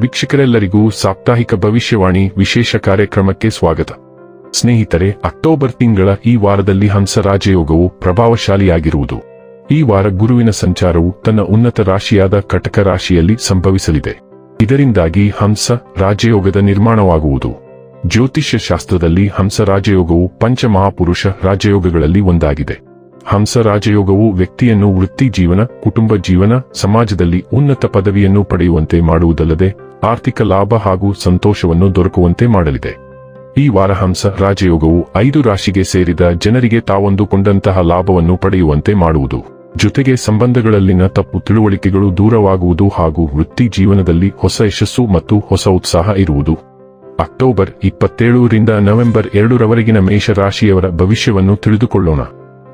ವೀಕ್ಷಕರೆಲ್ಲರಿಗೂ ಸಾಪ್ತಾಹಿಕ ಭವಿಷ್ಯವಾಣಿ ವಿಶೇಷ ಕಾರ್ಯಕ್ರಮಕ್ಕೆ ಸ್ವಾಗತ. ಸ್ನೇಹಿತರೆ, ಅಕ್ಟೋಬರ್ ತಿಂಗಳ ಈ ವಾರದಲ್ಲಿ ಹಂಸ ರಾಜಯೋಗವು ಪ್ರಭಾವಶಾಲಿಯಾಗಿರುವುದು. ಈ ವಾರ ಗುರುವಿನ ಸಂಚಾರವು ತನ್ನ ಉನ್ನತ ರಾಶಿಯಾದ ಕಟಕ ರಾಶಿಯಲ್ಲಿ ಸಂಭವಿಸಲಿದೆ. ಇದರಿಂದಾಗಿ ಹಂಸ ರಾಜಯೋಗದ ನಿರ್ಮಾಣವಾಗುವುದು. ಜ್ಯೋತಿಷ್ಯ ಶಾಸ್ತ್ರದಲ್ಲಿ ಹಂಸ ರಾಜಯೋಗವು ಪಂಚಮಹಾಪುರುಷ ರಾಜಯೋಗಗಳಲ್ಲಿ ಒಂದಾಗಿದೆ. ಹಂಸ ರಾಜಯೋಗವು ವ್ಯಕ್ತಿಯನ್ನು ವೃತ್ತಿ ಜೀವನ, ಕುಟುಂಬ ಜೀವನ, ಸಮಾಜದಲ್ಲಿ ಉನ್ನತ ಪದವಿಯನ್ನು ಪಡೆಯುವಂತೆ ಮಾಡುವುದಲ್ಲದೆ ಆರ್ಥಿಕ ಲಾಭ ಹಾಗೂ ಸಂತೋಷವನ್ನು ದೊರಕುವಂತೆ ಮಾಡಲಿದೆ. ಈ ವಾರಹಂಸ ರಾಜಯೋಗವು ಐದು ರಾಶಿಗೆ ಸೇರಿದ ಜನರಿಗೆ ತಾವೊಂದುಕೊಂಡಂತಹ ಲಾಭವನ್ನು ಪಡೆಯುವಂತೆ ಮಾಡುವುದು. ಜೊತೆಗೆ ಸಂಬಂಧಗಳಲ್ಲಿನ ತಪ್ಪು ತಿಳುವಳಿಕೆಗಳು ದೂರವಾಗುವುದು ಹಾಗೂ ವೃತ್ತಿ ಜೀವನದಲ್ಲಿ ಹೊಸ ಯಶಸ್ಸು ಮತ್ತು ಹೊಸ ಉತ್ಸಾಹ ಇರುವುದು. ಅಕ್ಟೋಬರ್ ಇಪ್ಪತ್ತೇಳರಿಂದ ನವೆಂಬರ್ ಎರಡರವರೆಗಿನ ಮೇಷರಾಶಿಯವರ ಭವಿಷ್ಯವನ್ನು ತಿಳಿದುಕೊಳ್ಳೋಣ.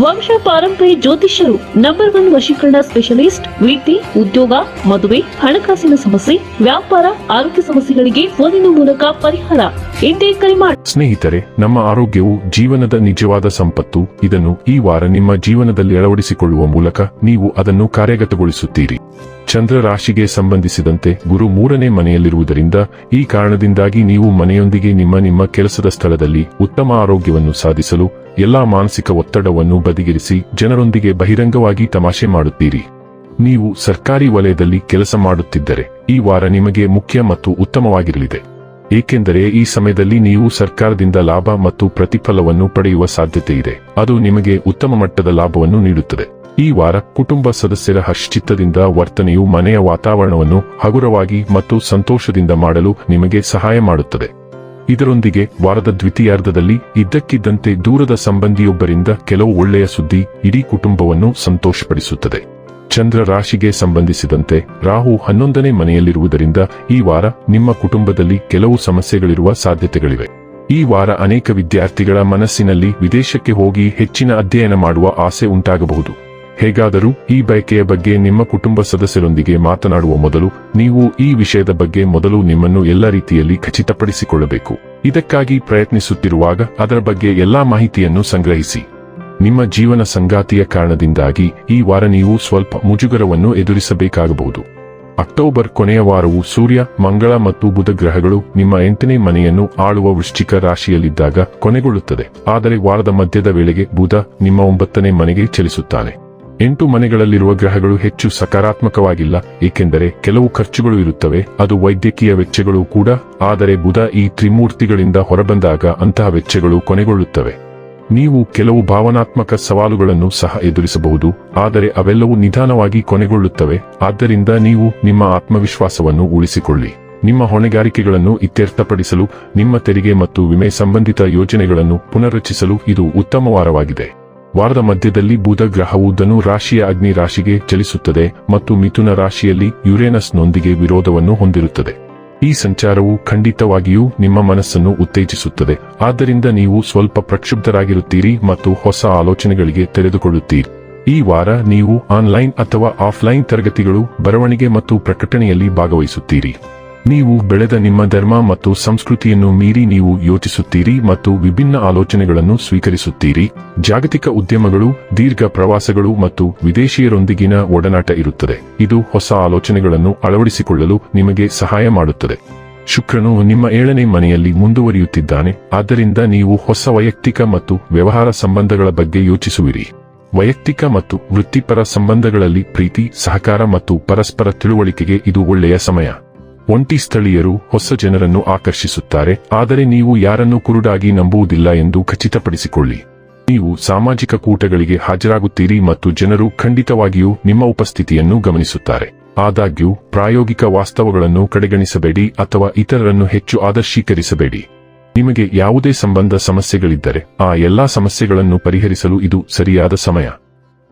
ವಂಶ ಪಾರಂಪರ್ಯ ಜ್ಯೋತಿಷ್ಯರು ನಂಬರ್ ಒನ್ ವಶೀಕರಣ ಸ್ಪೆಷಲಿಸ್ಟ್ ವಿದ್ಯೆ ಉದ್ಯೋಗ, ಮದುವೆ, ಹಣಕಾಸಿನ ಸಮಸ್ಯೆ, ವ್ಯಾಪಾರ, ಆರೋಗ್ಯ ಸಮಸ್ಯೆಗಳಿಗೆ ಫೋನಿನ ಮೂಲಕ ಪರಿಹಾರ. ಎಂದೇ ಕರೆ ಮಾಡಿ ಸ್ನೇಹಿತರೆ, ನಮ್ಮ ಆರೋಗ್ಯವು ಜೀವನದ ನಿಜವಾದ ಸಂಪತ್ತು. ಇದನ್ನು ಈ ವಾರ ನಿಮ್ಮ ಜೀವನದಲ್ಲಿ ಅಳವಡಿಸಿಕೊಳ್ಳುವ ಮೂಲಕ ನೀವು ಅದನ್ನು ಕಾರ್ಯಗತಗೊಳಿಸುತ್ತೀರಿ. ಚಂದ್ರ ರಾಶಿಗೆ ಸಂಬಂಧಿಸಿದಂತೆ ಗುರು ಮೂರನೇ ಮನೆಯಲ್ಲಿರುವುದರಿಂದ ಈ ಕಾರಣದಿಂದಾಗಿ ನೀವು ಮನೆಯೊಂದಿಗೆ ನಿಮ್ಮ ನಿಮ್ಮ ಕೆಲಸದ ಸ್ಥಳದಲ್ಲಿ ಉತ್ತಮ ಆರೋಗ್ಯವನ್ನು ಸಾಧಿಸಲು ಎಲ್ಲಾ ಮಾನಸಿಕ ಒತ್ತಡವನ್ನು ಬದಿಗಿರಿಸಿ ಜನರೊಂದಿಗೆ ಬಹಿರಂಗವಾಗಿ ತಮಾಷೆ ಮಾಡುತ್ತೀರಿ. ನೀವು ಸರ್ಕಾರಿ ವಲಯದಲ್ಲಿ ಕೆಲಸ ಮಾಡುತ್ತಿದ್ದರೆ ಈ ವಾರ ನಿಮಗೆ ಮುಖ್ಯ ಮತ್ತು ಉತ್ತಮವಾಗಿರಲಿದೆ. ಏಕೆಂದರೆ ಈ ಸಮಯದಲ್ಲಿ ನೀವು ಸರ್ಕಾರದಿಂದ ಲಾಭ ಮತ್ತು ಪ್ರತಿಫಲವನ್ನು ಪಡೆಯುವ ಸಾಧ್ಯತೆ ಇದೆ ಅದು ನಿಮಗೆ ಉತ್ತಮ ಮಟ್ಟದ ಲಾಭವನ್ನು ನೀಡುತ್ತದೆ. ಈ ವಾರ ಕುಟುಂಬ ಸದಸ್ಯರ ಹಶ್ಚಿತ್ತದಿಂದ ವರ್ತನೆಯು ಮನೆಯ ವಾತಾವರಣವನ್ನು ಹಗುರವಾಗಿ ಮತ್ತು ಸಂತೋಷದಿಂದ ಮಾಡಲು ನಿಮಗೆ ಸಹಾಯ ಮಾಡುತ್ತದೆ. ಇದರೊಂದಿಗೆ ವಾರದ ದ್ವಿತೀಯಾರ್ಧದಲ್ಲಿ ಇದ್ದಕ್ಕಿದ್ದಂತೆ ದೂರದ ಸಂಬಂಧಿಯೊಬ್ಬರಿಂದ ಕೆಲವು ಒಳ್ಳೆಯ ಸುದ್ದಿ ಇಡೀ ಕುಟುಂಬವನ್ನು ಸಂತೋಷಪಡಿಸುತ್ತದೆ. ಚಂದ್ರ ರಾಶಿಗೆ ಸಂಬಂಧಿಸಿದಂತೆ ರಾಹು ಹನ್ನೊಂದನೇ ಮನೆಯಲ್ಲಿರುವುದರಿಂದ ಈ ವಾರ ನಿಮ್ಮ ಕುಟುಂಬದಲ್ಲಿ ಕೆಲವು ಸಮಸ್ಯೆಗಳಿರುವ ಸಾಧ್ಯತೆಗಳಿವೆ. ಈ ವಾರ ಅನೇಕ ವಿದ್ಯಾರ್ಥಿಗಳ ಮನಸ್ಸಿನಲ್ಲಿ ವಿದೇಶಕ್ಕೆ ಹೋಗಿ ಹೆಚ್ಚಿನ ಅಧ್ಯಯನ ಮಾಡುವ ಆಸೆ ಉಂಟಾಗಬಹುದು. ಹೇಗಾದರೂ ಈ ಬಯಕೆಯ ಬಗ್ಗೆ ನಿಮ್ಮ ಕುಟುಂಬ ಸದಸ್ಯರೊಂದಿಗೆ ಮಾತನಾಡುವ ಮೊದಲು ನೀವು ಈ ವಿಷಯದ ಬಗ್ಗೆ ಮೊದಲು ನಿಮ್ಮನ್ನು ಎಲ್ಲ ರೀತಿಯಲ್ಲಿ ಖಚಿತಪಡಿಸಿಕೊಳ್ಳಬೇಕು. ಇದಕ್ಕಾಗಿ ಪ್ರಯತ್ನಿಸುತ್ತಿರುವಾಗ ಅದರ ಬಗ್ಗೆ ಎಲ್ಲಾ ಮಾಹಿತಿಯನ್ನು ಸಂಗ್ರಹಿಸಿ. ನಿಮ್ಮ ಜೀವನ ಸಂಗಾತಿಯ ಕಾರಣದಿಂದಾಗಿ ಈ ವಾರ ನೀವು ಸ್ವಲ್ಪ ಮುಜುಗರವನ್ನು ಎದುರಿಸಬೇಕಾಗಬಹುದು. ಅಕ್ಟೋಬರ್ ಕೊನೆಯ ವಾರವು ಸೂರ್ಯ, ಮಂಗಳ ಮತ್ತು ಬುಧ ಗ್ರಹಗಳು ನಿಮ್ಮ ಎಂಟನೇ ಮನೆಯನ್ನು ಆಳುವ ವೃಶ್ಚಿಕ ರಾಶಿಯಲ್ಲಿದ್ದಾಗ ಕೊನೆಗೊಳ್ಳುತ್ತದೆ. ಆದರೆ ವಾರದ ಮಧ್ಯದ ವೇಳೆಗೆ ಬುಧ ನಿಮ್ಮ ಒಂಬತ್ತನೇ ಮನೆಗೆ ಚಲಿಸುತ್ತಾನೆ. ಎಂಟು ಮನೆಗಳಲ್ಲಿರುವ ಗ್ರಹಗಳು ಹೆಚ್ಚು ಸಕಾರಾತ್ಮಕವಾಗಿಲ್ಲ, ಏಕೆಂದರೆ ಕೆಲವು ಖರ್ಚುಗಳು ಇರುತ್ತವೆ, ಅದು ವೈದ್ಯಕೀಯ ವೆಚ್ಚಗಳು ಕೂಡ, ಆದರೆ ಬುಧ ಈ ತ್ರಿಮೂರ್ತಿಗಳಿಂದ ಹೊರಬಂದಾಗ ಅಂತಹ ವೆಚ್ಚಗಳು ಕೊನೆಗೊಳ್ಳುತ್ತವೆ. ನೀವು ಕೆಲವು ಭಾವನಾತ್ಮಕ ಸವಾಲುಗಳನ್ನು ಸಹ ಎದುರಿಸಬಹುದು, ಆದರೆ ಅವೆಲ್ಲವೂ ನಿಧಾನವಾಗಿ ಕೊನೆಗೊಳ್ಳುತ್ತವೆ, ಆದ್ದರಿಂದ ನೀವು ನಿಮ್ಮ ಆತ್ಮವಿಶ್ವಾಸವನ್ನು ಉಳಿಸಿಕೊಳ್ಳಿ. ನಿಮ್ಮ ಹೊಣೆಗಾರಿಕೆಗಳನ್ನು ಇತ್ಯರ್ಥಪಡಿಸಲು, ನಿಮ್ಮ ತೆರಿಗೆ ಮತ್ತು ವಿಮೆ ಸಂಬಂಧಿತ ಯೋಜನೆಗಳನ್ನು ಪುನರ್ರಚಿಸಲು ಇದು ಉತ್ತಮ ವಾರವಾಗಿದೆ. ವಾರದ ಮಧ್ಯದಲ್ಲಿ ಬುಧ ಗ್ರಹವು ಧನು ರಾಶಿಯ ಅಗ್ನಿ ರಾಶಿಗೆ ಚಲಿಸುತ್ತದೆ ಮತ್ತು ಮಿಥುನ ರಾಶಿಯಲ್ಲಿ ಯುರೇನಸ್ನೊಂದಿಗೆ ವಿರೋಧವನ್ನು ಹೊಂದಿರುತ್ತದೆ. ಈ ಸಂಚಾರವು ಖಂಡಿತವಾಗಿಯೂ ನಿಮ್ಮ ಮನಸ್ಸನ್ನು ಉತ್ತೇಜಿಸುತ್ತದೆ. ಆದ್ದರಿಂದ ನೀವು ಸ್ವಲ್ಪ ಪ್ರಕ್ಷುಬ್ಧರಾಗಿರುತ್ತೀರಿ ಮತ್ತು ಹೊಸ ಆಲೋಚನೆಗಳಿಗೆ ತೆರೆದುಕೊಳ್ಳುತ್ತೀರಿ. ಈ ವಾರ ನೀವು ಆನ್ಲೈನ್ ಅಥವಾ ಆಫ್ಲೈನ್ ತರಗತಿಗಳು, ಬರವಣಿಗೆ ಮತ್ತು ಪ್ರಕಟಣೆಯಲ್ಲಿ ಭಾಗವಹಿಸುತ್ತೀರಿ. ನೀವು ಬೆಳೆದ ನಿಮ್ಮ ಧರ್ಮ ಮತ್ತು ಸಂಸ್ಕೃತಿಯನ್ನು ಮೀರಿ ನೀವು ಯೋಚಿಸುತ್ತೀರಿ ಮತ್ತು ವಿಭಿನ್ನ ಆಲೋಚನೆಗಳನ್ನು ಸ್ವೀಕರಿಸುತ್ತೀರಿ. ಜಾಗತಿಕ ಉದ್ಯಮಗಳು, ದೀರ್ಘ ಪ್ರವಾಸಗಳು ಮತ್ತು ವಿದೇಶಿಯರೊಂದಿಗಿನ ಒಡನಾಟ ಇರುತ್ತದೆ. ಇದು ಹೊಸ ಆಲೋಚನೆಗಳನ್ನು ಅಳವಡಿಸಿಕೊಳ್ಳಲು ನಿಮಗೆ ಸಹಾಯ ಮಾಡುತ್ತದೆ. ಶುಕ್ರನು ನಿಮ್ಮ ಏಳನೇ ಮನೆಯಲ್ಲಿ ಮುಂದುವರಿಯುತ್ತಿದ್ದಾನೆ. ಆದ್ದರಿಂದ ನೀವು ಹೊಸ ವೈಯಕ್ತಿಕ ಮತ್ತು ವ್ಯವಹಾರ ಸಂಬಂಧಗಳ ಬಗ್ಗೆ ಯೋಚಿಸುವಿರಿ. ವೈಯಕ್ತಿಕ ಮತ್ತು ವೃತ್ತಿಪರ ಸಂಬಂಧಗಳಲ್ಲಿ ಪ್ರೀತಿ, ಸಹಕಾರ ಮತ್ತು ಪರಸ್ಪರ ತಿಳುವಳಿಕೆಗೆ ಇದು ಒಳ್ಳೆಯ ಸಮಯ. ಒಂಟಿ ಸ್ಥಳೀಯರು ಹೊಸ ಜನರನ್ನು ಆಕರ್ಷಿಸುತ್ತಾರೆ, ಆದರೆ ನೀವು ಯಾರನ್ನು ಕುರುಡಾಗಿ ನಂಬುವುದಿಲ್ಲ ಎಂದು ಖಚಿತಪಡಿಸಿಕೊಳ್ಳಿ. ನೀವು ಸಾಮಾಜಿಕ ಕೂಟಗಳಿಗೆ ಹಾಜರಾಗುತ್ತೀರಿ ಮತ್ತು ಜನರು ಖಂಡಿತವಾಗಿಯೂ ನಿಮ್ಮ ಉಪಸ್ಥಿತಿಯನ್ನು ಗಮನಿಸುತ್ತಾರೆ. ಆದಾಗ್ಯೂ, ಪ್ರಾಯೋಗಿಕ ವಾಸ್ತವಗಳನ್ನು ಕಡೆಗಣಿಸಬೇಡಿ ಅಥವಾ ಇತರರನ್ನು ಹೆಚ್ಚು ಆದರ್ಶೀಕರಿಸಬೇಡಿ. ನಿಮಗೆ ಯಾವುದೇ ಸಂಬಂಧ ಸಮಸ್ಯೆಗಳಿದ್ದರೆ, ಆ ಎಲ್ಲಾ ಸಮಸ್ಯೆಗಳನ್ನು ಪರಿಹರಿಸಲು ಇದು ಸರಿಯಾದ ಸಮಯ.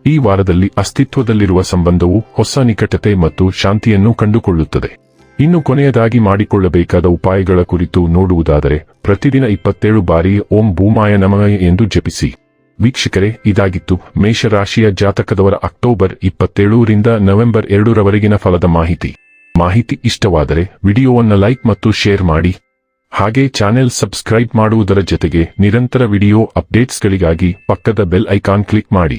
ಈ ವಾರದಲ್ಲಿ ಅಸ್ತಿತ್ವದಲ್ಲಿರುವ ಸಂಬಂಧವು ಹೊಸ ನಿಕಟತೆ ಮತ್ತು ಶಾಂತಿಯನ್ನು ಕಂಡುಕೊಳ್ಳುತ್ತದೆ. ಇನ್ನು ಕೊನೆಯದಾಗಿ ಮಾಡಿಕೊಳ್ಳಬೇಕಾದ ಉಪಾಯಗಳ ಕುರಿತು ನೋಡುವುದಾದರೆ, ಪ್ರತಿದಿನ ಇಪ್ಪತ್ತೇಳು ಬಾರಿ ಓಂ ಭೂಮಾಯ ನಮಃ ಎಂದು ಜಪಿಸಿ. ವೀಕ್ಷಕರೇ, ಇದಾಗಿತ್ತು ಮೇಷರಾಶಿಯ ಜಾತಕದವರ ಅಕ್ಟೋಬರ್ ಇಪ್ಪತ್ತೇಳರಿಂದ ನವೆಂಬರ್ ಎರಡರವರೆಗಿನ ಫಲದ ಮಾಹಿತಿ. ಮಾಹಿತಿ ಇಷ್ಟವಾದರೆ ವಿಡಿಯೋವನ್ನು ಲೈಕ್ ಮತ್ತು ಶೇರ್ ಮಾಡಿ. ಹಾಗೆ ಚಾನೆಲ್ ಸಬ್ಸ್ಕ್ರೈಬ್ ಮಾಡುವುದರ ಜೊತೆಗೆ ನಿರಂತರ ವಿಡಿಯೋ ಅಪ್ಡೇಟ್ಸ್ಗಳಿಗಾಗಿ ಪಕ್ಕದ ಬೆಲ್ ಐಕಾನ್ ಕ್ಲಿಕ್ ಮಾಡಿ.